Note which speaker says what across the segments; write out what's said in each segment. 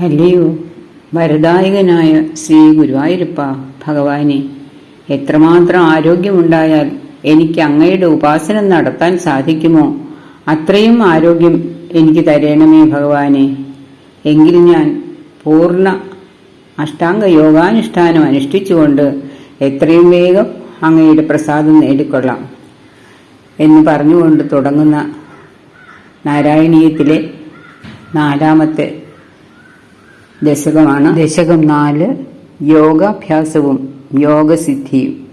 Speaker 1: അല്ലയോ? വരദായകനായ ശ്രീ ഗുരുവായൂരപ്പ ഭഗവാനെ എത്രമാത്രം ആരോഗ്യമുണ്ടായാൽ എനിക്ക് അങ്ങയുടെ ഉപാസന നടത്താൻ സാധിക്കുമോ? അത്രയും ആരോഗ്യം എനിക്ക് തരണമേ ഭഗവാനെ. എങ്കിൽ ഞാൻ പൂർണ അഷ്ടാംഗ യോഗാനുഷ്ഠാനം അനുഷ്ഠിച്ചുകൊണ്ട് എത്രയും വേഗം അങ്ങയുടെ പ്രസാദം നേടിക്കൊള്ളാം എന്ന് പറഞ്ഞുകൊണ്ട് തുടങ്ങുന്ന നാരായണീയത്തിലെ നാലാമത്തെ ദശകമാണ്. ദശകം നാല്. യോഗാഭ്യാസവും യോഗസിദ്ധിയും.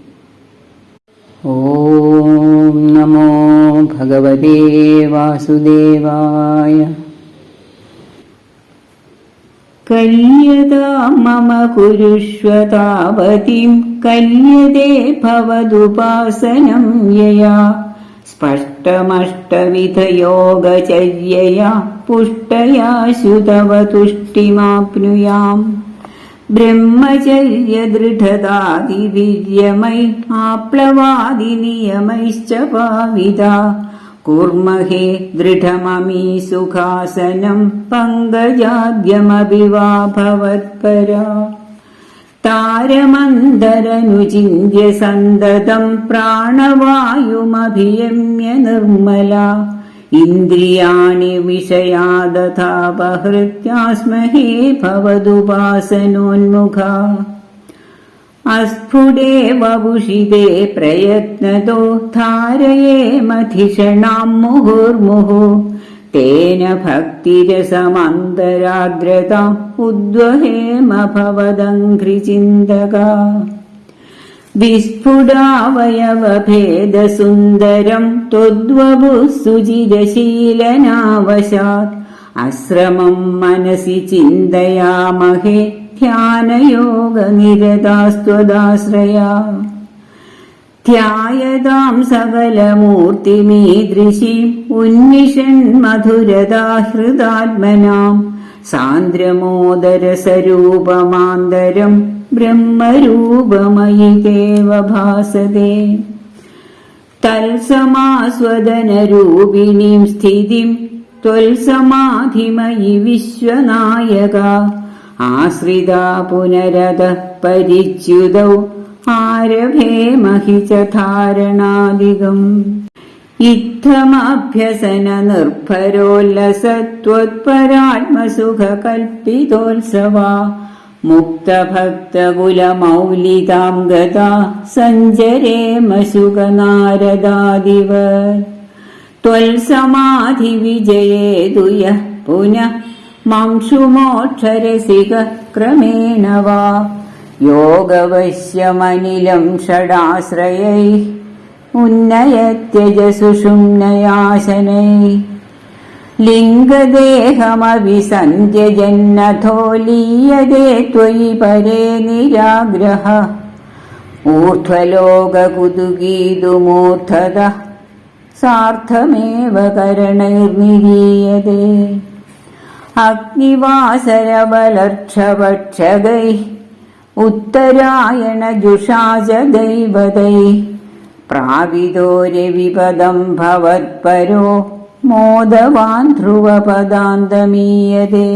Speaker 1: ഓം നമോ ഭഗവതേ വാസുദേവായ. കല്യതാ മമ കുരുഷ്വ താവതിം കല്യതേ ഭവതുപാസനം യയാ. സ്പഷ്ടമഷ്ടവിധയോഗചര്യയാ പുഷ്ടയാശു തവ തുഷ്ടിമാപ്നുയാം ബ്രഹ്മചര്യദൃഢതാതിവീര്യമൈ ആപ്ലവാദിനിയമൈശ്ച പാവിതാ കൂർമഹേ ദൃഢമമീ സുഖാസനം പങ്കജാദ്യമപി वा ഭവത്പരാ താരമന്തരനുചിന്യ സന്തതം പ്രാണവായുമഭിയമ്യ നിർമ്മല. ഇന്ദ്രിയാണി വിഷയാദഥാപഹൃത്യാസ്മഹേ ഭവതുപാസനോന്മുഖ. അസ്ഫുടേ വപുഷിതേ പ്രയത്നതോ ധാരയേമധിഷണാം മുഹുർമുഹുः. तेन भक्तिरसमन्तराद्रता उद्वहेम भवदङ्घ्रिचिन्तका विस्फुटावयवभेदसुन्दरम् त्वद्वपुः सुचिरशीलनावशात् अश्रमम् मनसि चिन्तयामहे ध्यानयोगनिरतास्त्वदाश्रया ധ്യായതാം സകലമൂർത്തിമീദൃശീം. ഉന്മിഷൻ മധുരതാഹൃദാത്മനാം സാന്ദ്രമോദരസരൂപമാന്തരം ബ്രഹ്മരൂപമയി ദേവഭാസതേ. തൽസമാസ്വദനരൂപിണീം സ്ഥിതിം ത്വൽസമാധിമയി വിശ്വനായക. ആശ്രിതാ പുനരത പരിച്യുതൗ ആരഭേമഹി ച ധാരണാദികം ഇത്തമഭ്യസന നിർഭരോല്ലസത്വത്പരാത്മസുഖകൽപ്പിതോത്സവാ. മുക്തഭക്തകുലമൗലിതാം ഗതാ സഞ്ചരേമ സുഖനാരദാദിവ ത്വൽസമാധി വിജയേതു യഃ പുനഃ. മാംസുമോക്ഷരസിക ക്രമേണ വാ. योगवश्यमनिलम् षडाश्रयैः उन्नयत्यजसुषुम्नयाशनैः लिङ्गदेहमभिसन्ध्यजन्नथो लीयते त्वयि परे निराग्रह ऊर्ध्वलोककुतुकीतुमूर्धतः सार्थमेव करणैर्निरीयते अग्निवासरबलर्क्षपक्षगैः उत्तरायणजुषा च दैवतैः प्राविदो रविपदम् भवत्परो मोदवान् ध्रुवपदान्तमीयते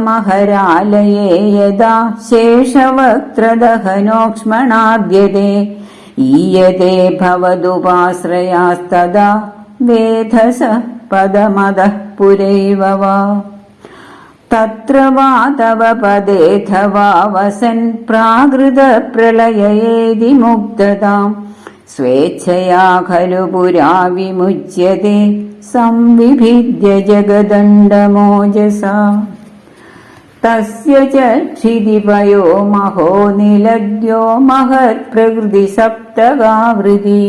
Speaker 1: आस्तितोऽधमहरालये यदा शेषवक्त्रदहनोक्ष्मणाद्यते ईयते भवदुपाश्रयास्तदा वेधस पदमदः पुरैव वा तत्र वा तव पदेऽथवा वसन् प्राकृतप्रलययेदि मुक्तताम् स्वेच्छया खलु पुरा विमुच्यते संविभिद्य जगदण्डमोजसा तस्य च क्षितिपयो महो निलद्यो महत्प्रकृतिसप्तगावृति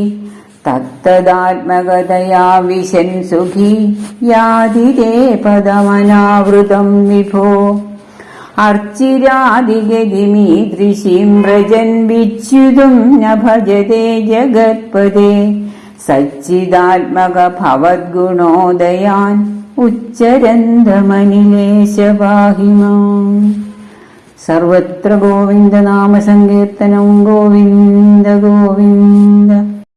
Speaker 1: തത്തദാത്മകതയാ വിശൻ സുഖി യാതിരേ പദമനാവൃതം വിഭോ. അർച്ചിരാതിഗതിമീദൃശിം വ്രജൻ വിച്യുതും ന ഭജതേ ജഗത്പദേ. സച്ചിദാത്മകഭവദ്ഗുണോദയാൻ ഉച്ചരന്ധമനിലേശവാഹിമാം. സർവത്ര ഗോവിന്ദനാമസങ്കീർത്തനം ഗോവിന്ദ ഗോവിന്ദ.